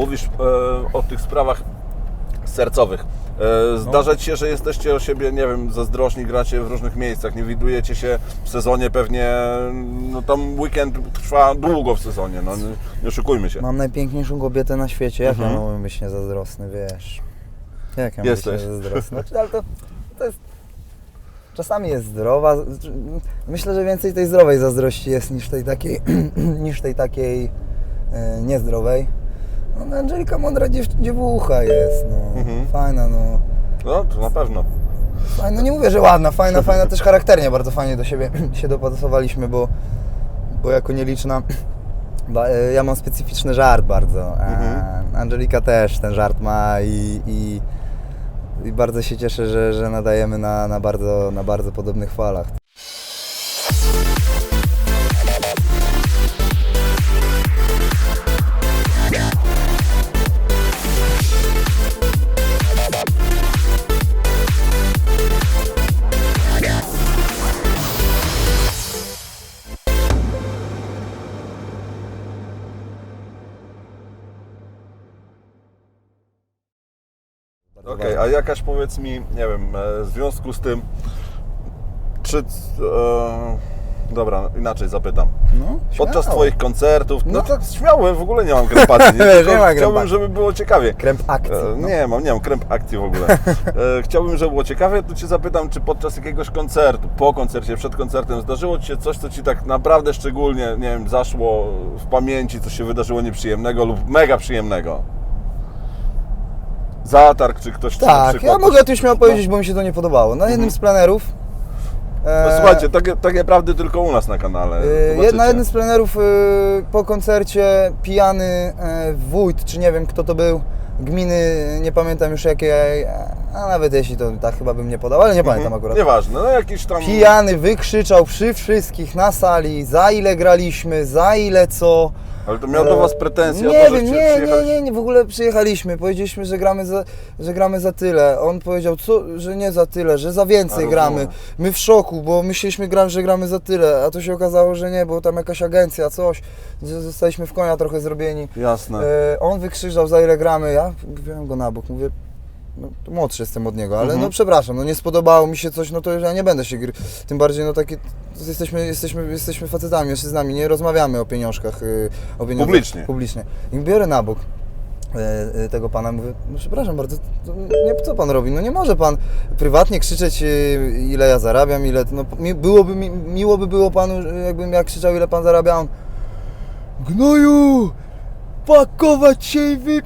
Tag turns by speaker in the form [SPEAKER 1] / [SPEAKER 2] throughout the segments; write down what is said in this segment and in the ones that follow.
[SPEAKER 1] Mówisz e, o tych sprawach sercowych. E, zdarza Ci się, że jesteście o siebie, nie wiem, zazdrośni, gracie w różnych miejscach, nie widujecie się w sezonie pewnie, no tam weekend trwa długo w sezonie, no nie, nie oszukujmy się.
[SPEAKER 2] Mam najpiękniejszą kobietę na świecie, jak
[SPEAKER 1] Mhm.
[SPEAKER 2] ja mogłem być niezazdrosny, wiesz? Jak ja mogę być
[SPEAKER 1] Jesteś.
[SPEAKER 2] niezazdrosny? Znaczy, ale to, to jest... Czasami jest zdrowa. Myślę, że więcej tej zdrowej zazdrości jest niż tej takiej, niż tej takiej e, niezdrowej. No, Angelika mądra dziew, dziewucha jest, no.
[SPEAKER 1] Mhm.
[SPEAKER 2] Fajna, no.
[SPEAKER 1] No, to na pewno.
[SPEAKER 2] Fajna, no nie mówię, że ładna, fajna, fajna też charakternie bardzo fajnie do siebie się dopasowaliśmy, bo, bo jako nieliczna ba, e, ja mam specyficzny żart bardzo. a
[SPEAKER 1] Mhm.
[SPEAKER 2] Angelika też ten żart ma i, i, i bardzo się cieszę, że, że nadajemy na, na, bardzo, na bardzo podobnych falach.
[SPEAKER 1] Jakaś powiedz mi, nie wiem, e, w związku z tym, czy... E, dobra, inaczej zapytam.
[SPEAKER 2] No,
[SPEAKER 1] Podczas. Twoich koncertów, no,
[SPEAKER 2] No.
[SPEAKER 1] tak śmiało, w ogóle nie mam krępacji, nie,
[SPEAKER 2] Nie ma
[SPEAKER 1] chciałbym, żeby było ciekawie.
[SPEAKER 2] Kręp akcji.
[SPEAKER 1] E,
[SPEAKER 2] no.
[SPEAKER 1] Nie mam, nie mam kręp akcji w ogóle. E, Chciałbym, żeby było ciekawie, to Cię zapytam, czy podczas jakiegoś koncertu, po koncercie, przed koncertem zdarzyło Ci się coś, co Ci tak naprawdę szczególnie, nie wiem, zaszło w pamięci, co się wydarzyło nieprzyjemnego lub mega przyjemnego? Zatarg, czy ktoś na
[SPEAKER 2] Tak,
[SPEAKER 1] przykład...
[SPEAKER 2] ja mogę tu śmiało powiedzieć, bo mi się to nie podobało. Na jednym z plenerów
[SPEAKER 1] No,
[SPEAKER 2] e,
[SPEAKER 1] słuchajcie, takie, takie prawdy tylko u nas na kanale. Zobaczycie.
[SPEAKER 2] Na jednym z plenerów yy, po koncercie pijany e, wójt, czy nie wiem kto to był, gminy, nie pamiętam już jakiej, a nawet jeśli to tak chyba bym nie podał, ale nie pamiętam akurat.
[SPEAKER 1] Mhm. Nieważne, no jakiś tam...
[SPEAKER 2] Pijany wykrzyczał przy wszystkich na sali, za ile graliśmy, za ile co.
[SPEAKER 1] Ale to miał do Was pretensje
[SPEAKER 2] Nie
[SPEAKER 1] o to,
[SPEAKER 2] wiem, nie, nie, nie, nie, w ogóle przyjechaliśmy, powiedzieliśmy, że gramy za, że gramy za tyle. On powiedział, co, że nie za tyle, że za więcej
[SPEAKER 1] A,
[SPEAKER 2] gramy.
[SPEAKER 1] rozumiem.
[SPEAKER 2] My w szoku, bo myśleliśmy, że gramy za tyle, a to się okazało, że nie, bo tam jakaś agencja, coś, że zostaliśmy w konia trochę zrobieni.
[SPEAKER 1] Jasne.
[SPEAKER 2] E, on wykrzyczał, za ile gramy, ja wziąłem go na bok, mówię, no, to młodszy jestem od niego, ale
[SPEAKER 1] Mhm.
[SPEAKER 2] no przepraszam, no nie spodobało mi się coś, no to ja nie będę się gry. Tym bardziej, no takie, jesteśmy, jesteśmy, jesteśmy facetami, jeszcze z nami, nie rozmawiamy o pieniążkach. y, O pieniądzach
[SPEAKER 1] Publicznie.
[SPEAKER 2] Publicznie. I biorę na bok e, e, tego pana, mówię, no przepraszam bardzo, to nie, co pan robi? No nie może pan prywatnie krzyczeć, y, ile ja zarabiam, ile, no mi, byłoby, mi, miło by było panu, jakbym ja krzyczał, ile pan zarabia, on, gnoju, pakować się i wy...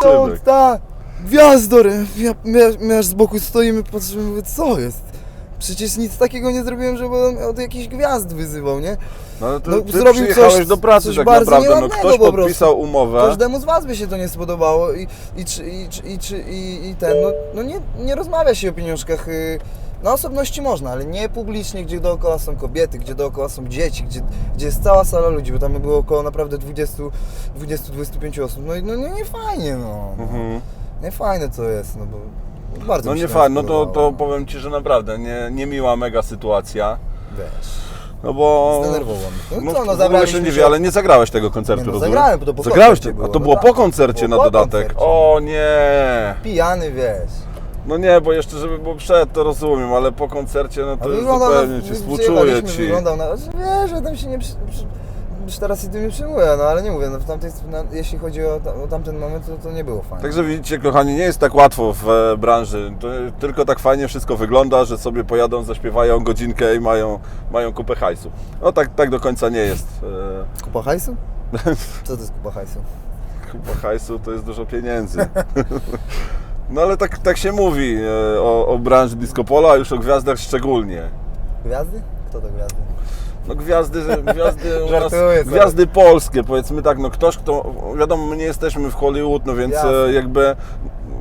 [SPEAKER 2] Stąd, tak, gwiazdor, ja, my, my aż z boku stoimy, patrzymy, mówię, co jest? Przecież nic takiego nie zrobiłem, żeby on od jakichś gwiazd wyzywał, nie?
[SPEAKER 1] No, ty,
[SPEAKER 2] no,
[SPEAKER 1] ty
[SPEAKER 2] zrobił coś-
[SPEAKER 1] do pracy
[SPEAKER 2] coś
[SPEAKER 1] tak
[SPEAKER 2] bardzo
[SPEAKER 1] naprawdę. No, ktoś
[SPEAKER 2] po
[SPEAKER 1] podpisał umowę.
[SPEAKER 2] Każdemu z Was by się to nie spodobało i, i, czy- i, i, i, i ten, no, no nie, nie rozmawia się o pieniążkach. y, Na osobności można, ale nie publicznie, gdzie dookoła są kobiety, gdzie dookoła są dzieci, gdzie, gdzie jest cała sala ludzi, bo tam było około naprawdę 20-25 osób. No i no, nie, nie fajnie, no.
[SPEAKER 1] Mhm.
[SPEAKER 2] Nie fajne to jest, no bo bardzo
[SPEAKER 1] No
[SPEAKER 2] mi się
[SPEAKER 1] nie fajnie, no to, to powiem Ci, że naprawdę nie, niemiła mega sytuacja.
[SPEAKER 2] Wiesz,
[SPEAKER 1] No bo...
[SPEAKER 2] zdenerwował mnie.
[SPEAKER 1] No,
[SPEAKER 2] co, no
[SPEAKER 1] się
[SPEAKER 2] zabraliśmy
[SPEAKER 1] nie
[SPEAKER 2] się-
[SPEAKER 1] wie, ale nie zagrałeś tego koncertu,
[SPEAKER 2] Nie, no,
[SPEAKER 1] rozumiem?
[SPEAKER 2] zagrałem, bo to po
[SPEAKER 1] Zagrałeś
[SPEAKER 2] koncercie
[SPEAKER 1] a
[SPEAKER 2] było,
[SPEAKER 1] to
[SPEAKER 2] no
[SPEAKER 1] było
[SPEAKER 2] tak.
[SPEAKER 1] po koncercie
[SPEAKER 2] Było
[SPEAKER 1] na
[SPEAKER 2] po
[SPEAKER 1] dodatek.
[SPEAKER 2] koncercie.
[SPEAKER 1] O nie!
[SPEAKER 2] Pijany, wiesz.
[SPEAKER 1] No nie, bo jeszcze żeby było przed, to rozumiem, ale po koncercie, no to już zupełnie Ci współczuję
[SPEAKER 2] przyjechaliśmy,
[SPEAKER 1] Ci.
[SPEAKER 2] Wyglądał na... Wiesz, ja tam się nie... Przy, przy, już teraz się tym nie przyjmuję, no ale nie mówię, no w tamtej, na, jeśli chodzi o, ta- o tamten moment, to, to nie było fajne.
[SPEAKER 1] Także widzicie, kochani, nie jest tak łatwo w e, branży. To, tylko tak fajnie wszystko wygląda, że sobie pojadą, zaśpiewają godzinkę i mają, mają kupę hajsu. No tak, tak do końca nie jest. E,
[SPEAKER 2] Kupa hajsu? Co to jest kupa hajsu?
[SPEAKER 1] kupa hajsu to jest dużo pieniędzy. No ale tak, tak się mówi e, o, o branży disco polo, a już o gwiazdach szczególnie.
[SPEAKER 2] Gwiazdy? Kto to gwiazdy?
[SPEAKER 1] No gwiazdy, gwiazdy, nas, gwiazdy polskie, powiedzmy tak, no ktoś, kto, wiadomo, my nie jesteśmy w Hollywood, no więc
[SPEAKER 2] Jasne.
[SPEAKER 1] e, jakby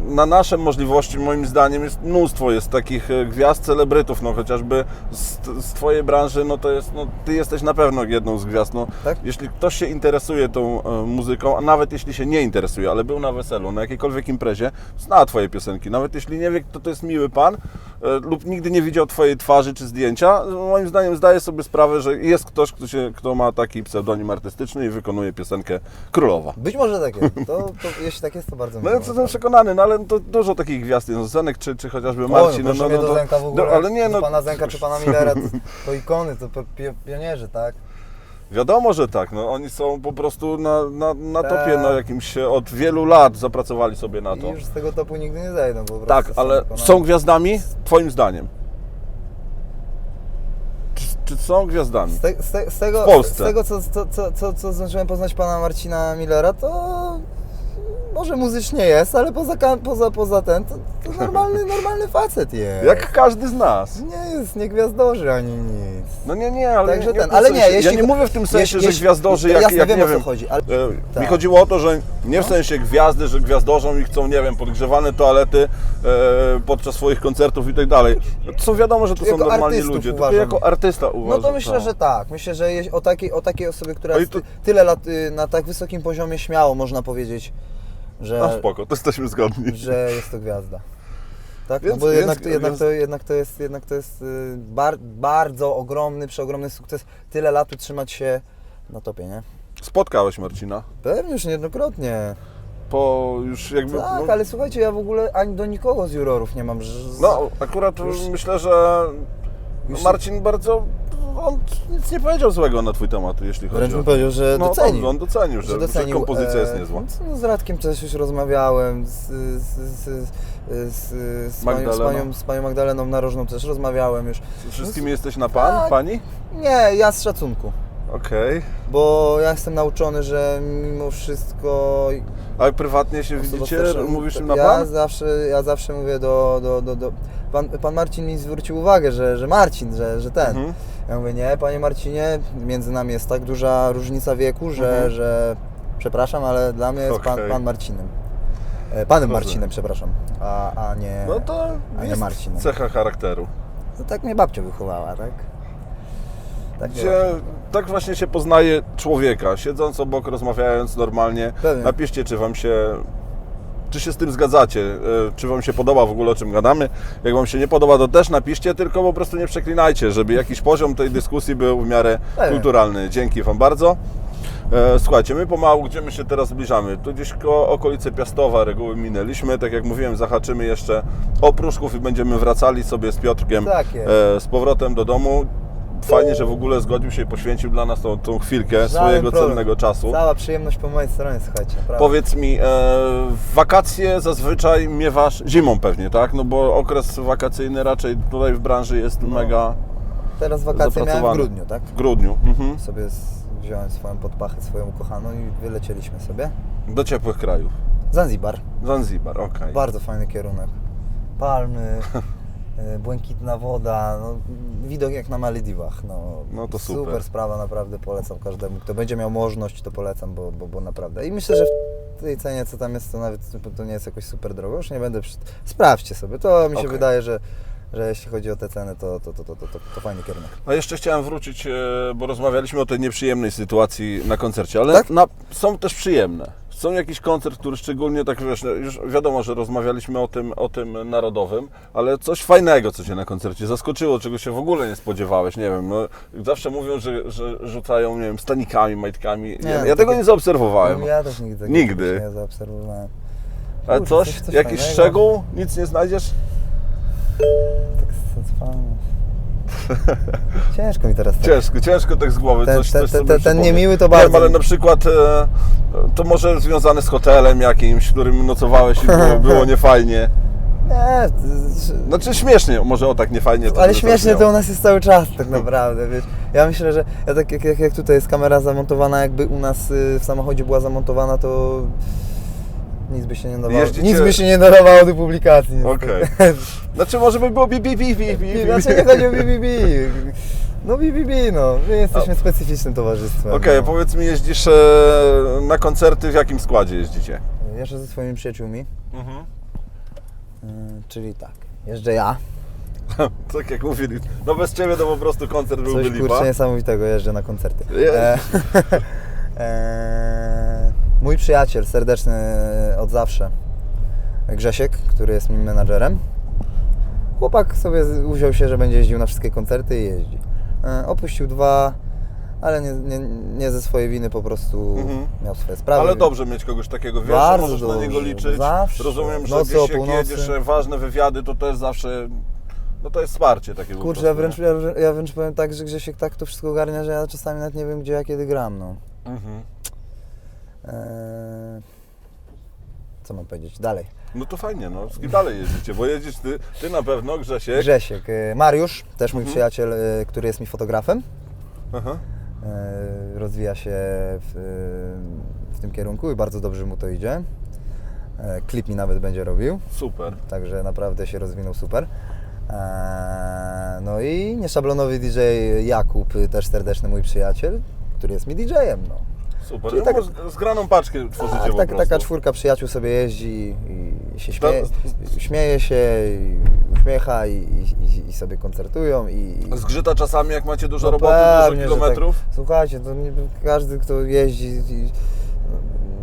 [SPEAKER 1] na nasze możliwości, moim zdaniem, jest mnóstwo jest takich e, gwiazd, celebrytów, no chociażby z, z Twojej branży, no to jest, no Ty jesteś na pewno jedną z gwiazd, no.
[SPEAKER 2] Tak?
[SPEAKER 1] Jeśli ktoś się interesuje tą e, muzyką, a nawet jeśli się nie interesuje, ale był na weselu, na jakiejkolwiek imprezie, zna Twoje piosenki, nawet jeśli nie wie, kto to jest miły Pan, e, lub nigdy nie widział Twojej twarzy czy zdjęcia, moim zdaniem zdaje sobie sprawę, że jest ktoś, kto, się, kto ma taki pseudonim artystyczny i wykonuje piosenkę Królowa.
[SPEAKER 2] Być może tak jest. To, to, jeśli tak jest, to bardzo
[SPEAKER 1] No
[SPEAKER 2] miło.
[SPEAKER 1] jestem przekonany, no ale to dużo takich gwiazd jest, no Zenek czy, czy chociażby
[SPEAKER 2] O,
[SPEAKER 1] Marcin,
[SPEAKER 2] no, mnie do Zenka w ogóle,
[SPEAKER 1] no, ale nie, no
[SPEAKER 2] pana Zenka czy pana Millera, to, to ikony, to pi- pionierzy, tak?
[SPEAKER 1] wiadomo, że tak, no oni są po prostu na, na, na
[SPEAKER 2] Tak.
[SPEAKER 1] topie, na jakimś, od wielu lat zapracowali sobie na
[SPEAKER 2] I
[SPEAKER 1] to.
[SPEAKER 2] już z tego topu nigdy nie zejdą po prostu.
[SPEAKER 1] Tak,
[SPEAKER 2] są
[SPEAKER 1] ale
[SPEAKER 2] wykonani.
[SPEAKER 1] są gwiazdami, twoim zdaniem? Czy, czy są gwiazdami?
[SPEAKER 2] Z, te, z, te, z tego,
[SPEAKER 1] W Polsce.
[SPEAKER 2] Z tego co, co, co, co, co zdążyłem poznać pana Marcina Millera, to może muzycznie jest, ale poza, poza, poza ten, to, to normalny, normalny facet jest.
[SPEAKER 1] Jak każdy z nas.
[SPEAKER 2] Nie jest, nie gwiazdorzy ani nic.
[SPEAKER 1] No nie, nie, ale
[SPEAKER 2] Także
[SPEAKER 1] nie,
[SPEAKER 2] ten, ale
[SPEAKER 1] sensie,
[SPEAKER 2] nie, jeśli-
[SPEAKER 1] ja nie mówię w tym sensie,
[SPEAKER 2] jeśli-
[SPEAKER 1] że gwiazdorzy jak,
[SPEAKER 2] jasne,
[SPEAKER 1] jak
[SPEAKER 2] wiem,
[SPEAKER 1] nie
[SPEAKER 2] o co chodzi, ale-
[SPEAKER 1] e, Mi
[SPEAKER 2] tak.
[SPEAKER 1] chodziło o to, że nie w sensie gwiazdy, że gwiazdorzą i chcą, nie wiem, podgrzewane toalety e, podczas swoich koncertów i tak dalej. Są wiadomo, że to są
[SPEAKER 2] Jako
[SPEAKER 1] normalni
[SPEAKER 2] artystów
[SPEAKER 1] ludzie,
[SPEAKER 2] uważam.
[SPEAKER 1] tylko jako artysta
[SPEAKER 2] No
[SPEAKER 1] uważam.
[SPEAKER 2] to myślę,
[SPEAKER 1] tak.
[SPEAKER 2] że tak. Myślę, że o takiej, o takiej osobie, która
[SPEAKER 1] No to-
[SPEAKER 2] ty, tyle lat y, na tak wysokim poziomie, śmiało można powiedzieć, że,
[SPEAKER 1] A spoko, to jesteśmy zgodni.
[SPEAKER 2] że jest to gwiazda. Tak?
[SPEAKER 1] Więc-
[SPEAKER 2] no bo
[SPEAKER 1] więc-
[SPEAKER 2] jednak, to, jednak,
[SPEAKER 1] więc-
[SPEAKER 2] to, jednak to jest, jednak to jest y, bar, bardzo ogromny, przeogromny sukces. Tyle lat utrzymać się na topie, nie?
[SPEAKER 1] Spotkałeś Marcina?
[SPEAKER 2] Pewnie już niejednokrotnie.
[SPEAKER 1] Po już jakby...
[SPEAKER 2] Tak,
[SPEAKER 1] no,
[SPEAKER 2] ale słuchajcie, ja w ogóle ani do nikogo z jurorów nie mam. Z...
[SPEAKER 1] no akurat
[SPEAKER 2] już-
[SPEAKER 1] myślę, że Marcin bardzo... On nic nie powiedział złego na twój temat, jeśli chodzi
[SPEAKER 2] Wręcz
[SPEAKER 1] o...
[SPEAKER 2] bym powiedział, że
[SPEAKER 1] No,
[SPEAKER 2] docenił.
[SPEAKER 1] on, on docenił, że,
[SPEAKER 2] że
[SPEAKER 1] że
[SPEAKER 2] docenił.
[SPEAKER 1] kompozycja jest
[SPEAKER 2] e,
[SPEAKER 1] niezła.
[SPEAKER 2] No, z Radkiem też już rozmawiałem, z, z, z, z, z, panią, z,
[SPEAKER 1] Magdaleną.
[SPEAKER 2] panią, z panią Magdaleną Narożną też rozmawiałem już.
[SPEAKER 1] Z wszystkimi jesteś na pan,
[SPEAKER 2] Tak.
[SPEAKER 1] pani?
[SPEAKER 2] Nie, ja z szacunku,
[SPEAKER 1] Okej.
[SPEAKER 2] bo ja jestem nauczony, że mimo wszystko...
[SPEAKER 1] A prywatnie się widzicie?
[SPEAKER 2] starsza-
[SPEAKER 1] Mówisz im na
[SPEAKER 2] ja
[SPEAKER 1] pan?
[SPEAKER 2] Zawsze, ja zawsze mówię do... do, do, do pan, pan Marcin mi zwrócił uwagę, że, że Marcin, że, że ten.
[SPEAKER 1] Mhm.
[SPEAKER 2] Ja mówię, nie, panie Marcinie, między nami jest tak duża różnica wieku, że,
[SPEAKER 1] Mhm.
[SPEAKER 2] że przepraszam, ale dla mnie jest pan, pan Marcinem. E, Panem. Marcinem, przepraszam, a, a nie...
[SPEAKER 1] No to
[SPEAKER 2] a nie
[SPEAKER 1] jest
[SPEAKER 2] Marcin.
[SPEAKER 1] cecha charakteru.
[SPEAKER 2] No tak mnie babcia wychowała, tak? Tak
[SPEAKER 1] Gdzie tak właśnie się poznaje człowieka, siedząc obok, rozmawiając normalnie.
[SPEAKER 2] Pewnie.
[SPEAKER 1] Napiszcie, czy Wam się... Czy się z tym zgadzacie? e, Czy Wam się podoba w ogóle, o czym gadamy? Jak Wam się nie podoba, to też napiszcie, tylko po prostu nie przeklinajcie, żeby jakiś poziom tej dyskusji był w miarę
[SPEAKER 2] Pewnie.
[SPEAKER 1] kulturalny. Dzięki Wam bardzo. E, Słuchajcie, my pomału, gdzie my się teraz zbliżamy? Tu gdzieś koło okolice Piastowa reguły minęliśmy. Tak jak mówiłem, zahaczymy jeszcze o Pruszków i będziemy wracali sobie z Piotrkiem
[SPEAKER 2] Tak
[SPEAKER 1] e, z powrotem do domu. Fajnie, że w ogóle zgodził się i poświęcił dla nas tą, tą chwilkę
[SPEAKER 2] Żaden
[SPEAKER 1] swojego
[SPEAKER 2] problem.
[SPEAKER 1] cennego czasu.
[SPEAKER 2] Cała przyjemność po mojej stronie, słuchajcie, naprawdę.
[SPEAKER 1] Powiedz mi, e, wakacje zazwyczaj miewasz zimą pewnie, tak? No bo okres wakacyjny raczej tutaj w branży jest
[SPEAKER 2] No.
[SPEAKER 1] mega
[SPEAKER 2] Teraz wakacje miałem w grudniu, tak?
[SPEAKER 1] w grudniu. Mhm.
[SPEAKER 2] Sobie z, wziąłem swoją podpachę, swoją ukochaną i wylecieliśmy sobie.
[SPEAKER 1] Do ciepłych krajów.
[SPEAKER 2] Zanzibar.
[SPEAKER 1] Zanzibar, okej.
[SPEAKER 2] Bardzo fajny kierunek. Palmy, błękitna woda, no, widok jak na Malediwach. No,
[SPEAKER 1] No to super.
[SPEAKER 2] sprawa, naprawdę polecam każdemu. Kto będzie miał możliwość, to polecam, bo, bo, bo naprawdę. I myślę, że w tej cenie, co tam jest, to nawet to nie jest jakoś super drogo. Już nie będę. Przy... Sprawdźcie sobie. To mi się
[SPEAKER 1] Okej.
[SPEAKER 2] wydaje, że, że jeśli chodzi o te ceny, to, to, to, to, to, to, fajny kierunek.
[SPEAKER 1] A jeszcze chciałem wrócić, e, bo rozmawialiśmy o tej nieprzyjemnej sytuacji na koncercie, ale
[SPEAKER 2] Tak?
[SPEAKER 1] na, są też przyjemne. Są jakiś koncert, który szczególnie tak wiesz, no, już wiadomo, że rozmawialiśmy o tym, o tym narodowym, ale coś fajnego, co Cię na koncercie zaskoczyło, czego się w ogóle nie spodziewałeś, nie wiem, no, zawsze mówią, że, że rzucają, nie wiem, stanikami, majtkami, nie,
[SPEAKER 2] Nie,
[SPEAKER 1] ja
[SPEAKER 2] takie-
[SPEAKER 1] tego nie zaobserwowałem.
[SPEAKER 2] Ja też nigdy tego
[SPEAKER 1] Nigdy.
[SPEAKER 2] nie zaobserwowałem.
[SPEAKER 1] Ale
[SPEAKER 2] Kurczę,
[SPEAKER 1] coś,
[SPEAKER 2] coś- coś
[SPEAKER 1] jakiś
[SPEAKER 2] fajnego.
[SPEAKER 1] szczegół, nic nie znajdziesz?
[SPEAKER 2] Tak cofamy. Ciężko mi teraz tak.
[SPEAKER 1] Ciężko, ciężko tak z głowy
[SPEAKER 2] Ten-
[SPEAKER 1] coś,
[SPEAKER 2] ten-
[SPEAKER 1] coś
[SPEAKER 2] ten- ten- ten niemiły to
[SPEAKER 1] Nie
[SPEAKER 2] bardzo.
[SPEAKER 1] wiem, ale na przykład e, to może związane z hotelem jakimś, w którym nocowałeś i było, było niefajnie.
[SPEAKER 2] Nie,
[SPEAKER 1] Znaczy śmiesznie, może o tak niefajnie to
[SPEAKER 2] ale śmiesznie to u nas jest cały czas tak naprawdę, wiesz. Ja myślę, że ja tak jak, jak, jak tutaj jest kamera zamontowana, jakby u nas y, w samochodzie była zamontowana, to nic by się nie nadawało.
[SPEAKER 1] Jeździcie-
[SPEAKER 2] Nic by się nie nadawało do publikacji.
[SPEAKER 1] Okej. Znaczy może by było bi bi bi bi bi bi.
[SPEAKER 2] Znaczy nie chodzi o BBB. No BBB, no. My jesteśmy specyficznym towarzystwem.
[SPEAKER 1] Okej,
[SPEAKER 2] no.
[SPEAKER 1] powiedz mi, jeździsz e, na koncerty, w jakim składzie jeździcie?
[SPEAKER 2] Jeszcze ze swoimi przyjaciółmi. czyli tak, jeżdżę ja.
[SPEAKER 1] tak jak mówili, no bez Ciebie to po prostu koncert byłby
[SPEAKER 2] Coś
[SPEAKER 1] lipa.
[SPEAKER 2] kurczę niesamowitego, jeżdżę na koncerty.
[SPEAKER 1] Je-
[SPEAKER 2] E, e, mój przyjaciel serdeczny od zawsze, Grzesiek, który jest moim menadżerem. Chłopak sobie uwziął się, że będzie jeździł na wszystkie koncerty i jeździ. E, opuścił dwa, ale nie, nie, nie ze swojej winy, po prostu
[SPEAKER 1] Mhm.
[SPEAKER 2] miał swoje sprawy.
[SPEAKER 1] Ale dobrze mieć kogoś takiego, wiesz,
[SPEAKER 2] Bardzo
[SPEAKER 1] możesz na
[SPEAKER 2] dobrze,
[SPEAKER 1] niego liczyć.
[SPEAKER 2] zawsze.
[SPEAKER 1] Rozumiem, że
[SPEAKER 2] Nocy
[SPEAKER 1] gdzieś jak jedziesz ważne wywiady, to też zawsze, no to jest wsparcie takie
[SPEAKER 2] Kurczę, ja wręcz, ja, ja wręcz powiem tak, że Grzesiek tak to wszystko ogarnia, że ja czasami nawet nie wiem, gdzie ja kiedy gram, no.
[SPEAKER 1] Mhm.
[SPEAKER 2] Eee, co mam powiedzieć? Dalej.
[SPEAKER 1] No to fajnie, no. Z kim dalej jeździcie? Bo jeździsz ty, ty na pewno, Grzesiek.
[SPEAKER 2] Grzesiek. e, Mariusz, też mój
[SPEAKER 1] Mhm.
[SPEAKER 2] przyjaciel, e, który jest mi fotografem.
[SPEAKER 1] Aha.
[SPEAKER 2] Rozwija się w, w tym kierunku i bardzo dobrze mu to idzie. Klip mi nawet będzie robił,
[SPEAKER 1] Super.
[SPEAKER 2] także naprawdę się rozwinął super. No i nieszablonowy DJ Jakub, też serdeczny mój przyjaciel, który jest mi DJ-em. No.
[SPEAKER 1] Super.
[SPEAKER 2] Czyli
[SPEAKER 1] no,
[SPEAKER 2] tak-
[SPEAKER 1] tak, zgraną paczkę tworzycie
[SPEAKER 2] Tak, tak, taka czwórka przyjaciół sobie jeździ i się śmieje,
[SPEAKER 1] Ta-
[SPEAKER 2] śmieje się, i uśmiecha i, i, i sobie koncertują i,
[SPEAKER 1] Zgrzyta czasami, jak macie dużo
[SPEAKER 2] No
[SPEAKER 1] roboty,
[SPEAKER 2] pewnie,
[SPEAKER 1] dużo
[SPEAKER 2] że
[SPEAKER 1] kilometrów.
[SPEAKER 2] Tak. Słuchajcie, to nie, każdy, kto jeździ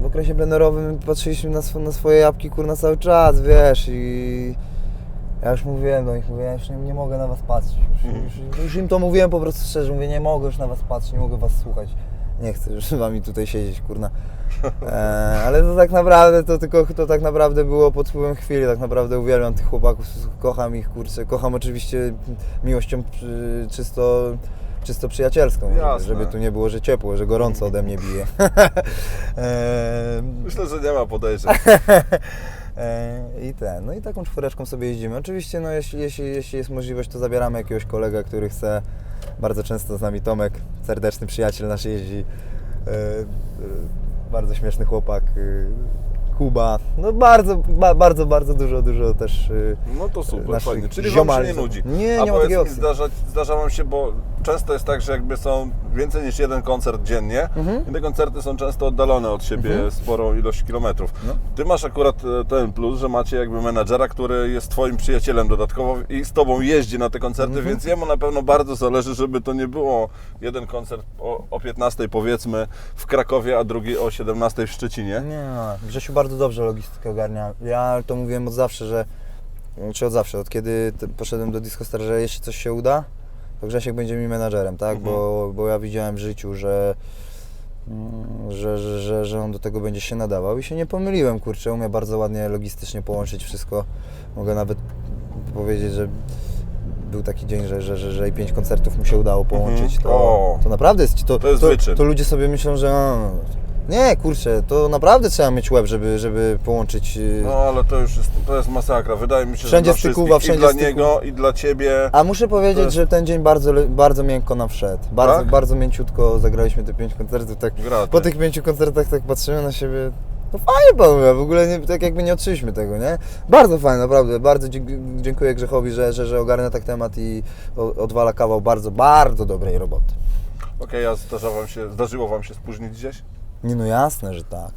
[SPEAKER 2] w okresie plenerowym patrzyliśmy na, swo, na swoje jabłki kurna cały czas, wiesz, i ja już mówiłem do nich, mówię, ja już nie, nie mogę na was patrzeć. Już, już, już im to mówiłem po prostu szczerze, mówię, nie mogę już na was patrzeć, nie mogę was słuchać. Nie chcę już z wami tutaj siedzieć, kurna. E, ale to tak naprawdę, to tylko to tak naprawdę było pod wpływem chwili, tak naprawdę uwielbiam tych chłopaków, kocham ich, kurczę, kocham oczywiście miłością y, czysto, czysto przyjacielską, żeby,
[SPEAKER 1] Jasne.
[SPEAKER 2] żeby tu nie było, że ciepło, że gorąco ode mnie bije. e,
[SPEAKER 1] Myślę, że nie ma podejrzeń.
[SPEAKER 2] E, I ten, no i taką czwóreczką sobie jeździmy. Oczywiście, no jeśli, jeśli, jeśli jest możliwość, to zabieramy jakiegoś kolegę, który chce. Bardzo często z nami Tomek, serdeczny przyjaciel nasz jeździ. E, e, bardzo śmieszny chłopak. E, Kuba. No bardzo, ba, bardzo, bardzo dużo, dużo też.
[SPEAKER 1] No to super, fajnie. Czyli Wam się nie nudzi.
[SPEAKER 2] Nie,
[SPEAKER 1] A
[SPEAKER 2] nie ma
[SPEAKER 1] powiedz
[SPEAKER 2] takiej opcji.
[SPEAKER 1] Zdarza, zdarza Wam się, bo często jest tak, że jakby są więcej niż jeden koncert dziennie
[SPEAKER 2] Mhm.
[SPEAKER 1] i te koncerty są często oddalone od siebie sporą ilość kilometrów.
[SPEAKER 2] No.
[SPEAKER 1] Ty masz akurat e, ten plus, że macie jakby menadżera, który jest Twoim przyjacielem dodatkowo i z Tobą jeździ na te koncerty,
[SPEAKER 2] Mhm.
[SPEAKER 1] więc jemu na pewno bardzo zależy, żeby to nie było jeden koncert o, o 15 powiedzmy w Krakowie, a drugi o 17 w Szczecinie.
[SPEAKER 2] Nie, Grzesiu bardzo dobrze logistykę ogarnia. Ja to mówiłem od zawsze, że, czy od zawsze, od kiedy poszedłem do Disco Star, że jeśli coś się uda, to Grzesiek będzie mi menadżerem, tak?
[SPEAKER 1] Mhm.
[SPEAKER 2] Bo, bo ja widziałem w życiu, że, mm, że, że, że, że on do tego będzie się nadawał i się nie pomyliłem, kurczę, umie bardzo ładnie logistycznie połączyć wszystko. Mogę nawet powiedzieć, że był taki dzień, że, że, że, że i pięć koncertów mu się udało połączyć.
[SPEAKER 1] Mhm.
[SPEAKER 2] To, to naprawdę jest, to,
[SPEAKER 1] To jest
[SPEAKER 2] to, to ludzie sobie myślą, że a, nie, kurczę, to naprawdę trzeba mieć łeb, żeby, żeby połączyć. y,
[SPEAKER 1] No ale to już jest, to jest masakra. Wydaje mi się,
[SPEAKER 2] Wszędzie
[SPEAKER 1] że dla
[SPEAKER 2] stykuwa,
[SPEAKER 1] wszystkich,
[SPEAKER 2] wszędzie
[SPEAKER 1] i dla niego, i dla Ciebie.
[SPEAKER 2] A muszę
[SPEAKER 1] To
[SPEAKER 2] powiedzieć,
[SPEAKER 1] jest-
[SPEAKER 2] że ten dzień bardzo, le- bardzo miękko nam wszedł. Bardzo,
[SPEAKER 1] Tak?
[SPEAKER 2] bardzo mięciutko zagraliśmy te pięć koncertów. Tak, po tych pięciu koncertach tak patrzymy na siebie. No fajnie panowie, w ogóle nie, tak jakby nie odczuliśmy tego, nie? Bardzo fajnie, naprawdę. Bardzo dzie- dziękuję Grzechowi, że, że, że ogarnia tak temat i o- odwala kawał bardzo, bardzo dobrej roboty.
[SPEAKER 1] Okej, a zdarza wam się, zdarzyło Wam się spóźnić gdzieś?
[SPEAKER 2] Nie no jasne, że tak.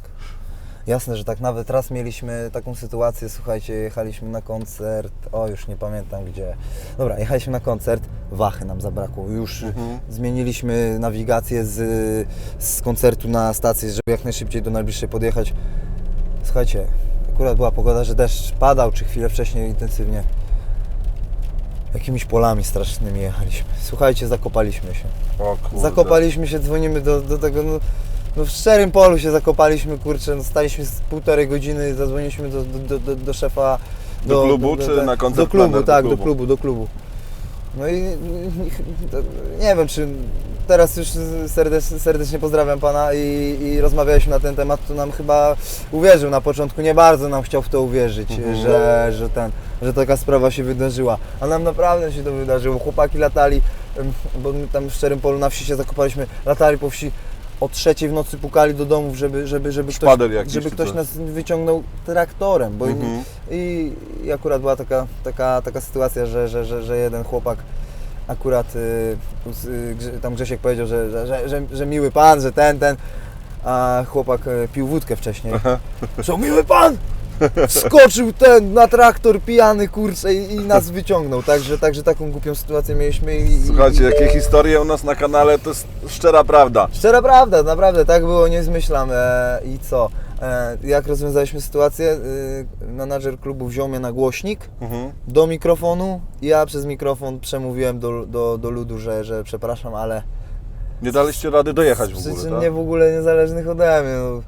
[SPEAKER 2] Jasne, że tak. Nawet raz mieliśmy taką sytuację, słuchajcie, jechaliśmy na koncert, o już nie pamiętam gdzie. Dobra, jechaliśmy na koncert, wachy nam zabrakło. Już
[SPEAKER 1] Mhm.
[SPEAKER 2] zmieniliśmy nawigację z, z koncertu na stację, żeby jak najszybciej do najbliższej podjechać. Słuchajcie, akurat była pogoda, że deszcz padał, czy chwilę wcześniej intensywnie. Jakimiś polami strasznymi jechaliśmy. Słuchajcie, zakopaliśmy się.
[SPEAKER 1] O kurde.
[SPEAKER 2] Zakopaliśmy się, dzwonimy do, do tego, no, no w szczerym polu się zakopaliśmy, kurczę, no staliśmy z półtorej godziny, zadzwoniliśmy do, do, do, do, szefa.
[SPEAKER 1] Do klubu, czy na koncert
[SPEAKER 2] Do klubu,
[SPEAKER 1] planer, do
[SPEAKER 2] tak,
[SPEAKER 1] klubu?
[SPEAKER 2] do klubu, do klubu. No i nie wiem, czy teraz już serdecznie, serdecznie pozdrawiam Pana i, i rozmawialiśmy na ten temat, to nam chyba uwierzył na początku, nie bardzo nam chciał w to uwierzyć,
[SPEAKER 1] Mhm.
[SPEAKER 2] że, że, ten, że taka sprawa się wydarzyła, a nam naprawdę się to wydarzyło. Chłopaki latali, bo my tam w Szczerym Polu na wsi się zakopaliśmy, latali po wsi, o trzeciej w nocy pukali do domów, żeby, żeby, żeby ktoś,
[SPEAKER 1] jakiś
[SPEAKER 2] żeby ktoś nas wyciągnął traktorem, bo
[SPEAKER 1] Mhm.
[SPEAKER 2] i, i akurat była taka, taka, taka sytuacja, że, że, że, że jeden chłopak akurat y, y, tam Grzesiek powiedział, że, że, że, że, że miły pan, że ten, ten, a chłopak y, pił wódkę wcześniej.
[SPEAKER 1] Aha.
[SPEAKER 2] Co, miły pan? Wskoczył ten na traktor pijany, kurczę, i, i nas wyciągnął. Także, także taką głupią sytuację mieliśmy. I, i-
[SPEAKER 1] Słuchajcie, jakie historie u nas na kanale, to jest szczera prawda.
[SPEAKER 2] Szczera prawda, naprawdę, tak było, nie zmyślam. E, I co? E, jak rozwiązaliśmy sytuację? E, menadżer klubu wziął mnie na głośnik
[SPEAKER 1] Mhm.
[SPEAKER 2] do mikrofonu. Ja przez mikrofon przemówiłem do, do, do ludu, że, że przepraszam, ale
[SPEAKER 1] Nie daliście rady dojechać w ogóle,
[SPEAKER 2] przyczyn
[SPEAKER 1] tak?
[SPEAKER 2] nie w ogóle niezależnych ode mnie. No,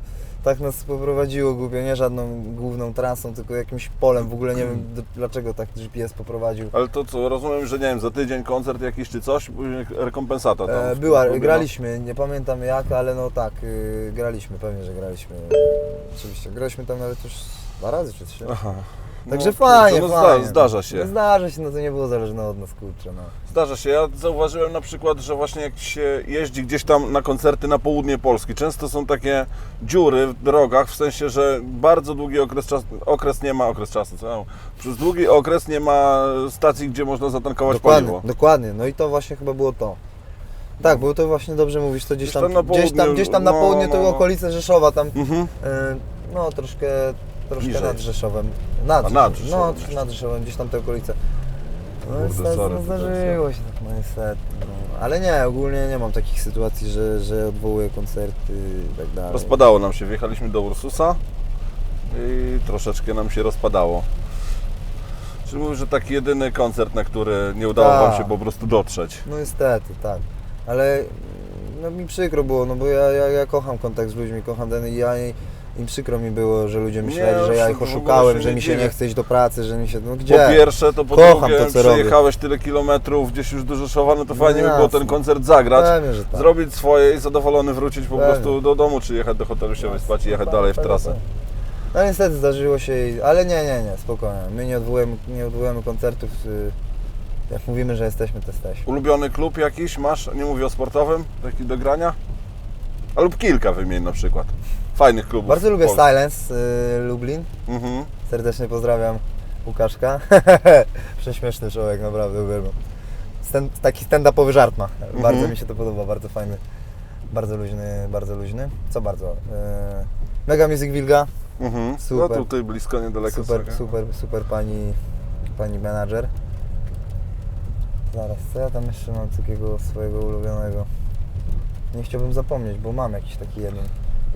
[SPEAKER 2] tak nas poprowadziło głupio, nie żadną główną trasą, tylko jakimś polem. W ogóle nie wiem do, dlaczego tak GPS poprowadził.
[SPEAKER 1] Ale to co, rozumiem, że nie wiem, za tydzień koncert jakiś czy coś, później rekompensata tam.
[SPEAKER 2] E, była,
[SPEAKER 1] robiona.
[SPEAKER 2] graliśmy, nie pamiętam jak, ale no tak, y, graliśmy, pewnie, że graliśmy. Oczywiście, graliśmy tam nawet już dwa razy czy trzy.
[SPEAKER 1] Aha.
[SPEAKER 2] Także
[SPEAKER 1] No,
[SPEAKER 2] fajnie,
[SPEAKER 1] no,
[SPEAKER 2] fajnie.
[SPEAKER 1] Zda, zdarza się.
[SPEAKER 2] No, zdarza się, no to nie było zależne od nas, kurczę, no.
[SPEAKER 1] Zdarza się. Ja zauważyłem na przykład, że właśnie jak się jeździ gdzieś tam na koncerty na południe Polski, często są takie dziury w drogach, w sensie, że bardzo długi okres czasu, okres nie ma, okres czasu, co? Przez długi okres nie ma stacji, gdzie można zatankować
[SPEAKER 2] Dokładnie,
[SPEAKER 1] paliwo.
[SPEAKER 2] dokładnie, no i to właśnie chyba było to. Tak, bo to właśnie dobrze mówisz, to gdzieś
[SPEAKER 1] Gdzieś
[SPEAKER 2] tam,
[SPEAKER 1] tam na
[SPEAKER 2] gdzieś tam,
[SPEAKER 1] południu,
[SPEAKER 2] gdzieś tam na
[SPEAKER 1] no,
[SPEAKER 2] południe
[SPEAKER 1] no,
[SPEAKER 2] to
[SPEAKER 1] no.
[SPEAKER 2] okolice Rzeszowa, tam,
[SPEAKER 1] Mhm.
[SPEAKER 2] y, no troszkę, troszkę
[SPEAKER 1] Niżej.
[SPEAKER 2] nad Rzeszowem. Nad,
[SPEAKER 1] nad
[SPEAKER 2] Rzeszowem, no,
[SPEAKER 1] jeszcze.
[SPEAKER 2] nad Rzeszowem, gdzieś tam te okolice. No
[SPEAKER 1] Kurde,
[SPEAKER 2] niestety,
[SPEAKER 1] sorry,
[SPEAKER 2] no,
[SPEAKER 1] to
[SPEAKER 2] zdarzyło się tak, no niestety. No. Ale nie, ogólnie nie mam takich sytuacji, że, że odwołuję koncerty i tak dalej.
[SPEAKER 1] Rozpadało nam się, wjechaliśmy do Ursusa i troszeczkę nam się rozpadało. Czyli mówisz, że taki jedyny koncert, na który nie udało Wam
[SPEAKER 2] Tak.
[SPEAKER 1] się po prostu dotrzeć.
[SPEAKER 2] No niestety, tak. Ale no, mi przykro było, no bo ja, ja, ja kocham kontakt z ludźmi, kocham ten i ja i im przykro mi było, że ludzie myśleli, że ja ich
[SPEAKER 1] ogóle
[SPEAKER 2] oszukałem,
[SPEAKER 1] się
[SPEAKER 2] że
[SPEAKER 1] nie
[SPEAKER 2] mi się
[SPEAKER 1] dziwię.
[SPEAKER 2] nie chce iść do pracy, że mi się, no
[SPEAKER 1] Po
[SPEAKER 2] gdzie?
[SPEAKER 1] pierwsze, to po
[SPEAKER 2] Kocham
[SPEAKER 1] drugie,
[SPEAKER 2] to, co robię.
[SPEAKER 1] przejechałeś tyle kilometrów gdzieś już do Rzeszowa, no to
[SPEAKER 2] No
[SPEAKER 1] fajnie by było
[SPEAKER 2] jasne.
[SPEAKER 1] ten koncert zagrać,
[SPEAKER 2] Pewnie, że tak.
[SPEAKER 1] zrobić swoje i zadowolony wrócić po
[SPEAKER 2] Pewnie.
[SPEAKER 1] prostu do domu, czy jechać do hotelu się wyspać i jechać dalej w trasę.
[SPEAKER 2] pewnie. No niestety zdarzyło się, i- ale nie, nie, nie, spokojnie. My nie odwołujemy, nie odwołujemy koncertów. y, Jak mówimy, że jesteśmy, to jesteśmy.
[SPEAKER 1] Ulubiony klub jakiś masz? Nie mówię o sportowym, taki do grania? A lub kilka wymień na przykład. Fajnych klubów.
[SPEAKER 2] Bardzo lubię
[SPEAKER 1] Polsce.
[SPEAKER 2] Silence y, Lublin.
[SPEAKER 1] Mhm.
[SPEAKER 2] Serdecznie pozdrawiam Łukaszka. Prześmieszny człowiek, naprawdę uwielbiam. Stand, taki stand-upowy żart ma. Bardzo
[SPEAKER 1] Mhm.
[SPEAKER 2] mi się to podoba, bardzo fajny. Bardzo luźny, bardzo luźny. Co bardzo? Yy, Mega Music Wilga.
[SPEAKER 1] Mhm.
[SPEAKER 2] Super.
[SPEAKER 1] No tutaj blisko, niedaleko.
[SPEAKER 2] Super,
[SPEAKER 1] sobie.
[SPEAKER 2] super, super pani, pani menadżer. Zaraz, co ja tam jeszcze mam takiego swojego ulubionego? Nie chciałbym zapomnieć, bo mam jakiś taki jeden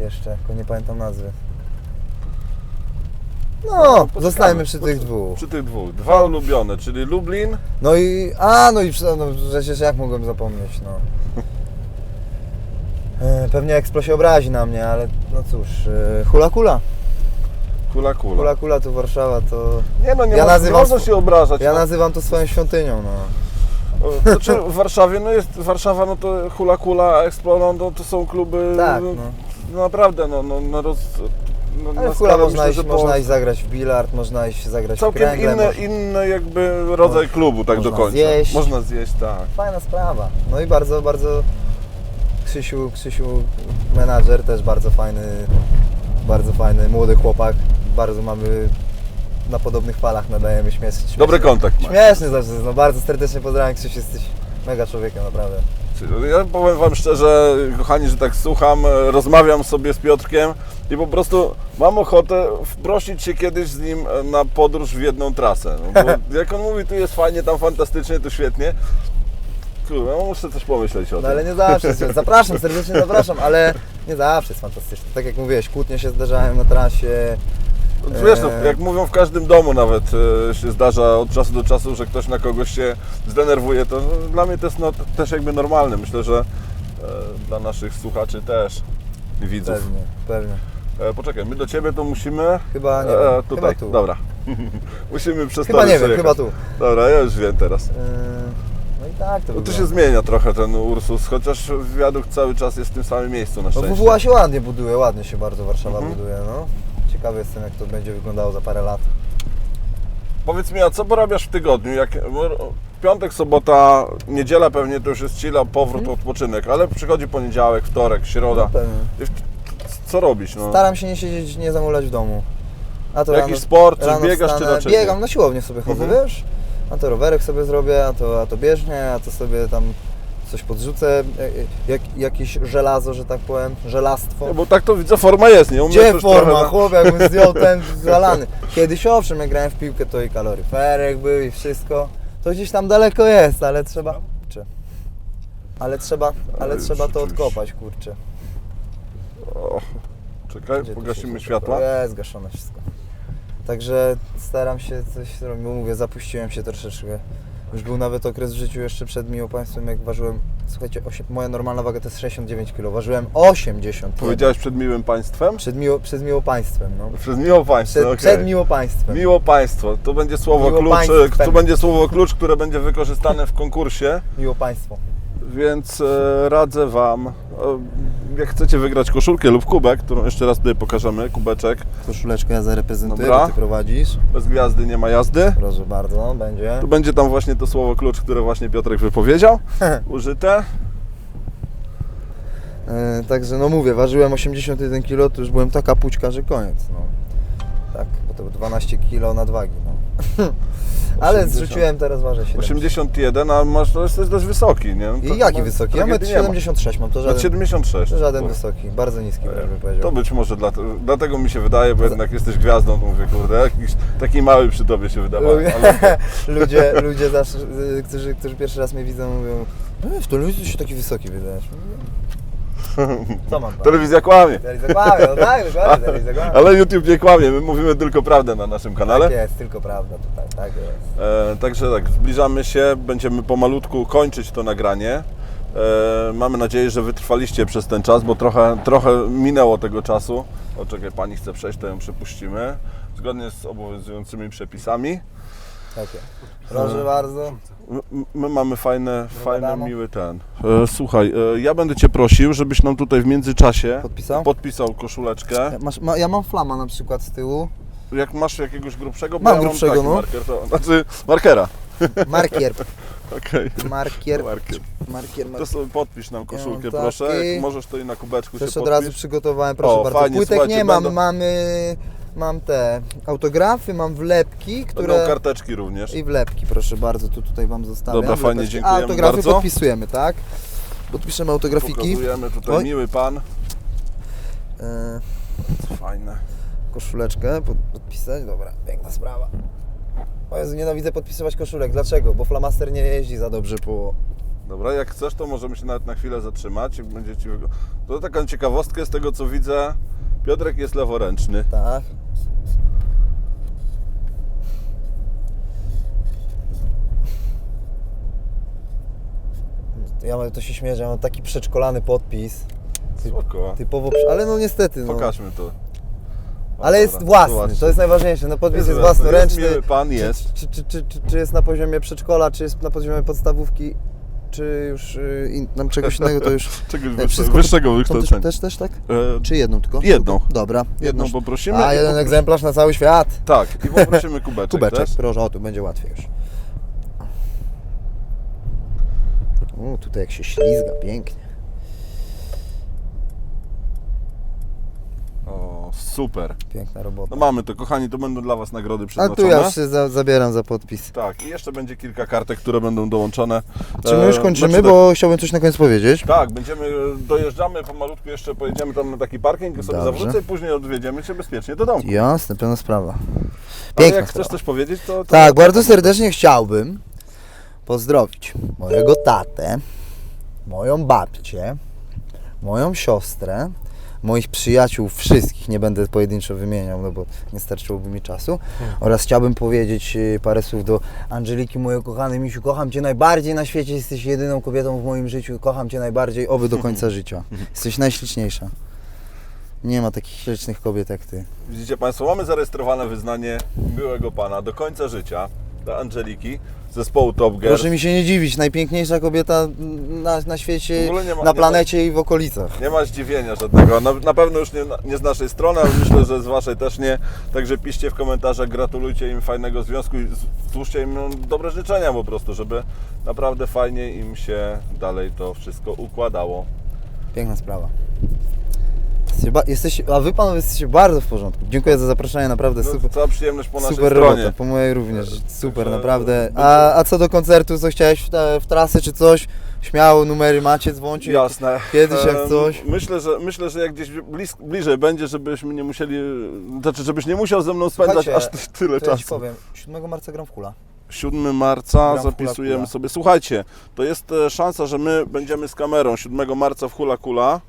[SPEAKER 2] jeszcze, tylko nie pamiętam nazwy. No,
[SPEAKER 1] poczekamy,
[SPEAKER 2] zostańmy przy tych
[SPEAKER 1] poczekamy.
[SPEAKER 2] dwóch.
[SPEAKER 1] Przy tych dwóch. Dwa ulubione, czyli Lublin.
[SPEAKER 2] No i, a, no i przy- no, przecież jak mogłem zapomnieć, no. E, Pewnie Eksplo się obrazi na mnie, ale no cóż, e, hula kula.
[SPEAKER 1] Kula, kula.
[SPEAKER 2] Hula kula to Warszawa, to...
[SPEAKER 1] Nie no, nie,
[SPEAKER 2] Ja nazywam
[SPEAKER 1] nie można się obrażać.
[SPEAKER 2] Ja
[SPEAKER 1] no.
[SPEAKER 2] nazywam to swoją świątynią, no.
[SPEAKER 1] Znaczy w Warszawie, no jest Warszawa, no to Hula Kula, Explo, no, no to są kluby
[SPEAKER 2] Tak,
[SPEAKER 1] no,
[SPEAKER 2] no.
[SPEAKER 1] no naprawdę, no, no, no, roz, no
[SPEAKER 2] Ale
[SPEAKER 1] na
[SPEAKER 2] w hula można, iść, można iść zagrać w bilard, można iść zagrać w
[SPEAKER 1] Całkiem
[SPEAKER 2] kręgle.
[SPEAKER 1] inny,
[SPEAKER 2] można-
[SPEAKER 1] inny jakby rodzaj klubu, tak do końca.
[SPEAKER 2] zjeść.
[SPEAKER 1] Można zjeść, tak.
[SPEAKER 2] Fajna sprawa. No i bardzo, bardzo Krzysiu, Krzysiu menadżer też bardzo fajny, bardzo fajny, młody chłopak. Bardzo mamy na podobnych falach nadajemy śmiesz, śmieszny.
[SPEAKER 1] Dobry kontakt.
[SPEAKER 2] Śmieszny zawsze, no bardzo serdecznie pozdrawiam Krzysiu, jesteś mega człowiekiem naprawdę.
[SPEAKER 1] Ja powiem Wam szczerze, kochani, że tak słucham, rozmawiam sobie z Piotrkiem i po prostu mam ochotę wprosić się kiedyś z nim na podróż w jedną trasę. No bo jak on mówi, tu jest fajnie, tam fantastycznie, tu świetnie. Kurwa, no muszę coś pomyśleć o
[SPEAKER 2] No
[SPEAKER 1] tym.
[SPEAKER 2] ale nie zawsze, jest- zapraszam, serdecznie zapraszam, ale nie zawsze jest fantastycznie. Tak jak mówiłeś, kłótnie się zdarzają na trasie.
[SPEAKER 1] Wiesz, no, jak mówią w każdym domu nawet e, się zdarza od czasu do czasu, że ktoś na kogoś się zdenerwuje, to no, dla mnie to jest no, też jakby normalne. Myślę, że e, dla naszych słuchaczy też i widzów.
[SPEAKER 2] Pewnie, pewnie.
[SPEAKER 1] E, poczekaj, my do Ciebie to musimy...
[SPEAKER 2] Chyba nie
[SPEAKER 1] e, tutaj,
[SPEAKER 2] chyba tu.
[SPEAKER 1] dobra. musimy przez
[SPEAKER 2] Chyba nie wiem, chyba tu.
[SPEAKER 1] Dobra, ja już wiem teraz.
[SPEAKER 2] Yy, No i tak to
[SPEAKER 1] Bo tu się zmienia trochę ten Ursus, chociaż wiadukt cały czas jest w tym samym miejscu na
[SPEAKER 2] No
[SPEAKER 1] szczęście.
[SPEAKER 2] WWA się ładnie buduje, ładnie się bardzo Warszawa
[SPEAKER 1] Mhm.
[SPEAKER 2] buduje, no. Ciekawy jestem jak to będzie wyglądało za parę lat.
[SPEAKER 1] Powiedz mi, a co porabiasz w tygodniu? Jak, piątek, sobota, niedziela pewnie to już jest chwila, powrót, odpoczynek, ale przychodzi poniedziałek, wtorek, środa.
[SPEAKER 2] No,
[SPEAKER 1] Co robisz? No?
[SPEAKER 2] Staram się nie siedzieć, nie zamulać w domu. A to
[SPEAKER 1] Jakiś
[SPEAKER 2] rano,
[SPEAKER 1] sport, czy
[SPEAKER 2] rano
[SPEAKER 1] biegasz, czy raczej nie?
[SPEAKER 2] Biegam, na siłownię sobie chodzę,
[SPEAKER 1] Mhm.
[SPEAKER 2] wiesz? A to rowerek sobie zrobię, a to, a to bieżnie, a to sobie tam coś podrzucę, e, e, jak, jakieś żelazo, że tak powiem, żelastwo.
[SPEAKER 1] No, bo tak to widzę, forma jest, nie? U
[SPEAKER 2] Gdzie forma,
[SPEAKER 1] trochę
[SPEAKER 2] chłop, jakbym zdjął ten zalany. Kiedyś owszem, jak grałem w piłkę, to i kaloryferek był i wszystko. To gdzieś tam daleko jest, ale trzeba... Czy? Ale trzeba, ale trzeba to odkopać, kurczę.
[SPEAKER 1] O, czekaj,
[SPEAKER 2] Gdzie
[SPEAKER 1] pogasimy światła.
[SPEAKER 2] Jest gaszone wszystko. Także staram się coś robić, bo mówię, zapuściłem się troszeczkę. Już był nawet okres w życiu jeszcze przed miło państwem, jak ważyłem, słuchajcie, moja normalna waga to jest 69 kg, ważyłem 80
[SPEAKER 1] Powiedziałeś przed miłym państwem?
[SPEAKER 2] Przed miło, przed miło państwem, no.
[SPEAKER 1] Przed miło państwo,
[SPEAKER 2] Przed,
[SPEAKER 1] okej.
[SPEAKER 2] przed miło państwem.
[SPEAKER 1] Miło państwo. To będzie słowo
[SPEAKER 2] Miło
[SPEAKER 1] klucz,
[SPEAKER 2] państwem.
[SPEAKER 1] to będzie słowo klucz, które będzie wykorzystane w konkursie,
[SPEAKER 2] Miło państwo.
[SPEAKER 1] Więc e, radzę Wam, e, jak chcecie wygrać koszulkę lub kubek, którą jeszcze raz tutaj pokażemy, kubeczek,
[SPEAKER 2] Koszuleczkę ja zareprezentuję,
[SPEAKER 1] Dobra.
[SPEAKER 2] ty prowadzisz.
[SPEAKER 1] bez gwiazdy nie ma jazdy.
[SPEAKER 2] Proszę bardzo, będzie.
[SPEAKER 1] Tu będzie tam właśnie to słowo klucz, które właśnie Piotrek wypowiedział, użyte.
[SPEAKER 2] E, także no mówię, ważyłem 81 kg, to już byłem taka pućka, że koniec. No. Tak, bo to 12 kg nadwagi. No. Ale
[SPEAKER 1] 80.
[SPEAKER 2] zrzuciłem, teraz ważę 70.
[SPEAKER 1] 81, a masz, to jest, to jest dość wysoki, nie? No to
[SPEAKER 2] I jaki wysoki? Ja
[SPEAKER 1] tragedii
[SPEAKER 2] metr
[SPEAKER 1] nie ma.
[SPEAKER 2] 76 mam, to
[SPEAKER 1] Metr
[SPEAKER 2] żaden,
[SPEAKER 1] 76.
[SPEAKER 2] to żaden
[SPEAKER 1] Kurde.
[SPEAKER 2] wysoki, bardzo niski wręcz bym
[SPEAKER 1] To
[SPEAKER 2] powiedział.
[SPEAKER 1] być może dlatego, dlatego mi się wydaje, bo jednak jesteś gwiazdą, to mówię, kurde, jakiś taki mały przy tobie się wydawał.
[SPEAKER 2] Ludzie,
[SPEAKER 1] Ale
[SPEAKER 2] ludzie, ludzie zawsze, y, którzy, którzy pierwszy raz mnie widzą, mówią "E, w telewizji się taki wysoki wydajesz. Co mam?
[SPEAKER 1] telewizja kłamie.
[SPEAKER 2] Telewizja kłamie, no tak, dokładnie, telewizja kłamie.
[SPEAKER 1] Ale YouTube nie kłamie, my mówimy tylko prawdę na naszym kanale.
[SPEAKER 2] Tak jest, tylko prawda tutaj, tak jest.
[SPEAKER 1] E, także tak, zbliżamy się, będziemy pomalutku kończyć to nagranie. E, mamy nadzieję, że wytrwaliście przez ten czas, bo trochę, trochę minęło tego czasu. O, czekaj, pani chce przejść, to ją przepuścimy. Zgodnie z obowiązującymi przepisami.
[SPEAKER 2] Tak jest. Proszę bardzo.
[SPEAKER 1] My, my mamy fajne, fajny,
[SPEAKER 2] wiadomo.
[SPEAKER 1] miły ten. E, słuchaj, e, ja będę Cię prosił, żebyś nam tutaj w międzyczasie
[SPEAKER 2] Podpisał?
[SPEAKER 1] podpisał koszuleczkę.
[SPEAKER 2] Ja, masz, ma, ja mam flama na przykład z tyłu.
[SPEAKER 1] Jak masz jakiegoś grubszego, bo
[SPEAKER 2] Mam
[SPEAKER 1] ja
[SPEAKER 2] grubszego,
[SPEAKER 1] taki
[SPEAKER 2] no.
[SPEAKER 1] marker, to, znaczy markera.
[SPEAKER 2] Markier.
[SPEAKER 1] Okej.
[SPEAKER 2] Markier.
[SPEAKER 1] Markier.
[SPEAKER 2] Markier.
[SPEAKER 1] To
[SPEAKER 2] markier.
[SPEAKER 1] sobie podpisz nam koszulkę,
[SPEAKER 2] Ja mam
[SPEAKER 1] proszę.
[SPEAKER 2] taki.
[SPEAKER 1] Jak możesz to i na kubeczku
[SPEAKER 2] Też
[SPEAKER 1] się
[SPEAKER 2] od razu przygotowałem, proszę
[SPEAKER 1] O,
[SPEAKER 2] bardzo.
[SPEAKER 1] fajnie,
[SPEAKER 2] Płytek
[SPEAKER 1] słuchajcie,
[SPEAKER 2] nie mam,
[SPEAKER 1] będą-
[SPEAKER 2] mamy, mam te autografy, mam wlepki,
[SPEAKER 1] Będą
[SPEAKER 2] które...
[SPEAKER 1] karteczki również.
[SPEAKER 2] I wlepki, proszę bardzo, tu tutaj Wam zostawiam.
[SPEAKER 1] Dobra, fajnie,
[SPEAKER 2] Wlepeczki.
[SPEAKER 1] dziękujemy
[SPEAKER 2] A autografy
[SPEAKER 1] bardzo.
[SPEAKER 2] podpisujemy, tak? Podpiszemy autografiki.
[SPEAKER 1] Pokazujemy tutaj
[SPEAKER 2] Oj.
[SPEAKER 1] miły pan.
[SPEAKER 2] E,
[SPEAKER 1] Fajne.
[SPEAKER 2] koszuleczkę pod, podpisać, dobra, piękna sprawa. O Jezu, nienawidzę podpisywać koszulek. Dlaczego? Bo flamaster nie jeździ za dobrze po...
[SPEAKER 1] Dobra, jak chcesz, to możemy się nawet na chwilę zatrzymać. i Będzie ci... wygo- To taką ciekawostkę z tego co widzę. Piotrek jest leworęczny.
[SPEAKER 2] Tak. Ja mam, to się śmieję, że ja mam taki przedszkolany podpis.
[SPEAKER 1] Spoko.
[SPEAKER 2] typowo, ale no niestety, no.
[SPEAKER 1] Pokażmy to. O,
[SPEAKER 2] Ale jest
[SPEAKER 1] dobra,
[SPEAKER 2] własny, to jest najważniejsze. No podpis
[SPEAKER 1] Jest
[SPEAKER 2] jest
[SPEAKER 1] własny,
[SPEAKER 2] własnoręczny.
[SPEAKER 1] jest miły pan, jest.
[SPEAKER 2] Czy, czy, czy, czy, czy jest na poziomie przedszkola, czy jest na poziomie podstawówki, czy już y, in, tam czegoś innego, to już...
[SPEAKER 1] Czegoś
[SPEAKER 2] e,
[SPEAKER 1] wyższe,
[SPEAKER 2] wszystko-
[SPEAKER 1] wyższego wykształcenia.
[SPEAKER 2] Też, też tak?
[SPEAKER 1] E,
[SPEAKER 2] Czy jedną tylko?
[SPEAKER 1] Jedną.
[SPEAKER 2] Dobra.
[SPEAKER 1] Jedną
[SPEAKER 2] sztuk-
[SPEAKER 1] poprosimy
[SPEAKER 2] A, jeden
[SPEAKER 1] popros-
[SPEAKER 2] egzemplarz na cały świat.
[SPEAKER 1] Tak, i poprosimy kubeczek,
[SPEAKER 2] Kubeczek,
[SPEAKER 1] też.
[SPEAKER 2] proszę, o tu będzie łatwiej już. O, tutaj jak się ślizga, pięknie.
[SPEAKER 1] O, super.
[SPEAKER 2] Piękna robota.
[SPEAKER 1] No mamy to, kochani, to będą dla Was nagrody
[SPEAKER 2] A
[SPEAKER 1] przeznaczone.
[SPEAKER 2] tu ja już się za, zabieram za podpis.
[SPEAKER 1] Tak, i jeszcze będzie kilka kartek, które będą dołączone.
[SPEAKER 2] Czy my już
[SPEAKER 1] E,
[SPEAKER 2] kończymy,
[SPEAKER 1] znaczy
[SPEAKER 2] bo chciałbym coś na koniec powiedzieć.
[SPEAKER 1] Tak, będziemy, dojeżdżamy pomalutku, jeszcze pojedziemy tam na taki parking, sobie
[SPEAKER 2] Dobrze.
[SPEAKER 1] zawrócę i później odwiedziemy Cię bezpiecznie do domu.
[SPEAKER 2] Jasne, pełna sprawa.
[SPEAKER 1] Ale
[SPEAKER 2] Piękna
[SPEAKER 1] jak chcesz
[SPEAKER 2] sprawa.
[SPEAKER 1] coś powiedzieć, to... to
[SPEAKER 2] Tak, bardzo serdecznie chciałbym pozdrowić mojego tatę, moją babcię, moją siostrę, moich przyjaciół wszystkich, nie będę pojedynczo wymieniał, no bo nie starczyłoby mi czasu. Oraz chciałbym powiedzieć y, parę słów do Angeliki, mojej kochany Misiu, kocham Cię najbardziej na świecie, jesteś jedyną kobietą w moim życiu, kocham Cię najbardziej, oby do końca życia. Jesteś najśliczniejsza. Nie ma takich ślicznych kobiet jak Ty.
[SPEAKER 1] Widzicie Państwo, mamy zarejestrowane wyznanie byłego Pana do końca życia dla Angeliki, zespołu Top Gear.
[SPEAKER 2] Proszę mi się nie dziwić, najpiękniejsza kobieta na, na świecie,
[SPEAKER 1] ma-
[SPEAKER 2] na planecie i w okolicach.
[SPEAKER 1] Nie ma zdziwienia żadnego. Na, na pewno już nie, nie z naszej strony, ale myślę, że z Waszej też nie. Także piszcie w komentarzach, gratulujcie im fajnego związku i złóżcie im no, dobre życzenia po prostu, żeby naprawdę fajnie im się dalej to wszystko układało.
[SPEAKER 2] Piękna sprawa. Jesteście, ba- jesteście, a wy panowie jesteście bardzo w porządku. Dziękuję za zaproszenie, naprawdę
[SPEAKER 1] No,
[SPEAKER 2] super.
[SPEAKER 1] cała przyjemność po naszej
[SPEAKER 2] Super
[SPEAKER 1] stronie.
[SPEAKER 2] robota, po mojej również. Super,
[SPEAKER 1] Także
[SPEAKER 2] naprawdę. A, a co do koncertu, co chciałeś w, te, w trasy czy coś? Śmiało, numery macie, dzwoncie.
[SPEAKER 1] Jasne.
[SPEAKER 2] Kiedyś jak
[SPEAKER 1] Em,
[SPEAKER 2] coś.
[SPEAKER 1] Myślę, że, myślę, że jak gdzieś bliżej będzie, żebyśmy nie musieli, znaczy żebyś nie musiał ze mną spędzać
[SPEAKER 2] Słuchajcie,
[SPEAKER 1] aż ty- tyle
[SPEAKER 2] To ja ci
[SPEAKER 1] czasu.
[SPEAKER 2] powiem, 7 marca gram w hula.
[SPEAKER 1] 7 marca
[SPEAKER 2] Gram w
[SPEAKER 1] zapisujemy
[SPEAKER 2] Hula Kula.
[SPEAKER 1] sobie. Słuchajcie, to jest e, szansa, że my będziemy z kamerą 7 marca w Hula Kula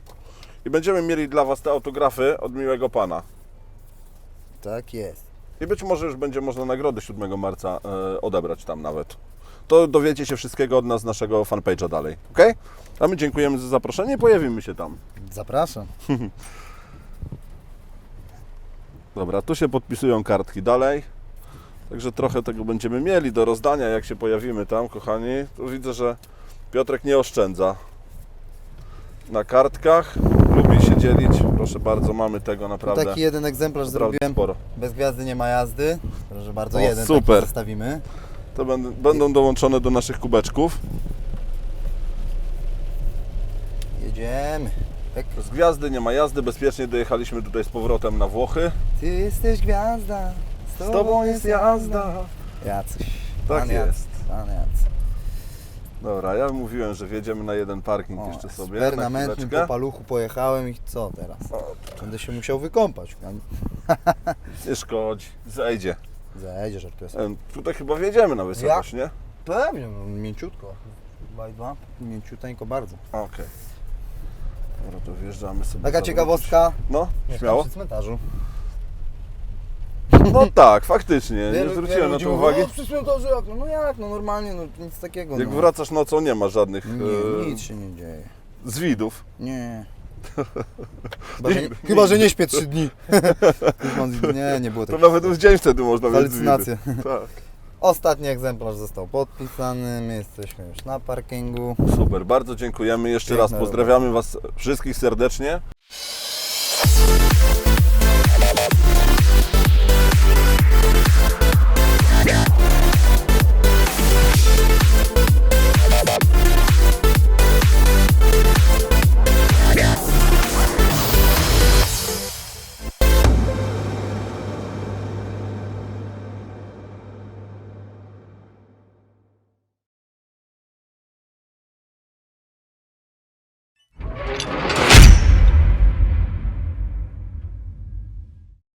[SPEAKER 1] i będziemy mieli dla Was te autografy od miłego pana.
[SPEAKER 2] Tak jest.
[SPEAKER 1] I być może już będzie można nagrody 7 marca e, odebrać tam nawet. To dowiecie się wszystkiego od nas z naszego fanpage'a dalej, ok? A my dziękujemy za zaproszenie i pojawimy się tam.
[SPEAKER 2] Zapraszam.
[SPEAKER 1] Dobra, tu się podpisują kartki dalej. Także trochę tego będziemy mieli do rozdania, jak się pojawimy tam, kochani. Tu widzę, że Piotrek nie oszczędza na kartkach. Lubi się dzielić. Proszę bardzo, mamy tego naprawdę
[SPEAKER 2] Taki jeden egzemplarz
[SPEAKER 1] naprawdę
[SPEAKER 2] zrobiłem.
[SPEAKER 1] sporo.
[SPEAKER 2] Bez gwiazdy nie ma jazdy. Proszę bardzo,
[SPEAKER 1] O,
[SPEAKER 2] jeden
[SPEAKER 1] super.
[SPEAKER 2] zostawimy.
[SPEAKER 1] To będą, będą dołączone do naszych kubeczków.
[SPEAKER 2] Jedziemy. Tak.
[SPEAKER 1] Z gwiazdy nie ma jazdy, bezpiecznie dojechaliśmy tutaj z powrotem na Włochy.
[SPEAKER 2] Ty jesteś gwiazda.
[SPEAKER 1] Z tobą jest jazda.
[SPEAKER 2] Jacyś.
[SPEAKER 1] Tak
[SPEAKER 2] Pan
[SPEAKER 1] jest.
[SPEAKER 2] Jacy. Pan Jacy.
[SPEAKER 1] Dobra, ja mówiłem, że wjedziemy na jeden parking
[SPEAKER 2] O,
[SPEAKER 1] jeszcze sobie.
[SPEAKER 2] z
[SPEAKER 1] na
[SPEAKER 2] permanentnym
[SPEAKER 1] chwileczkę.
[SPEAKER 2] po paluchu pojechałem i co teraz?
[SPEAKER 1] O,
[SPEAKER 2] Będę się musiał wykąpać.
[SPEAKER 1] nie szkodzi, zejdzie.
[SPEAKER 2] Zajdzie, żartuję.
[SPEAKER 1] Em, Tutaj chyba wjedziemy na wysokość, nie?
[SPEAKER 2] Pewnie, no, mięciutko. Dwa i dwa. Mięciuteńko bardzo.
[SPEAKER 1] Okej. Dobra, to wjeżdżamy sobie.
[SPEAKER 2] Taka ciekawostka.
[SPEAKER 1] No,
[SPEAKER 2] Mieszkam
[SPEAKER 1] śmiało.
[SPEAKER 2] przy cmentarzu.
[SPEAKER 1] No tak, faktycznie, nie
[SPEAKER 2] Wielu-
[SPEAKER 1] zwróciłem na to uwagi.
[SPEAKER 2] "O, przy cmentarzu jak? No, no jak, no normalnie, no nic takiego.
[SPEAKER 1] Jak
[SPEAKER 2] no.
[SPEAKER 1] wracasz nocą, nie ma żadnych
[SPEAKER 2] Nie,
[SPEAKER 1] e,
[SPEAKER 2] nic się nie dzieje.
[SPEAKER 1] zwidów.
[SPEAKER 2] Nie. Chyba, że nie, chyba, że nie śpię trzy dni. nie, nie było
[SPEAKER 1] To
[SPEAKER 2] takiego.
[SPEAKER 1] nawet w dzień wtedy można mieć
[SPEAKER 2] Halucynacje.
[SPEAKER 1] zwidy. Tak.
[SPEAKER 2] Ostatni egzemplarz został podpisany, my jesteśmy już na parkingu.
[SPEAKER 1] Super, bardzo dziękujemy. Jeszcze
[SPEAKER 2] Piękna
[SPEAKER 1] raz pozdrawiamy Was wszystkich serdecznie.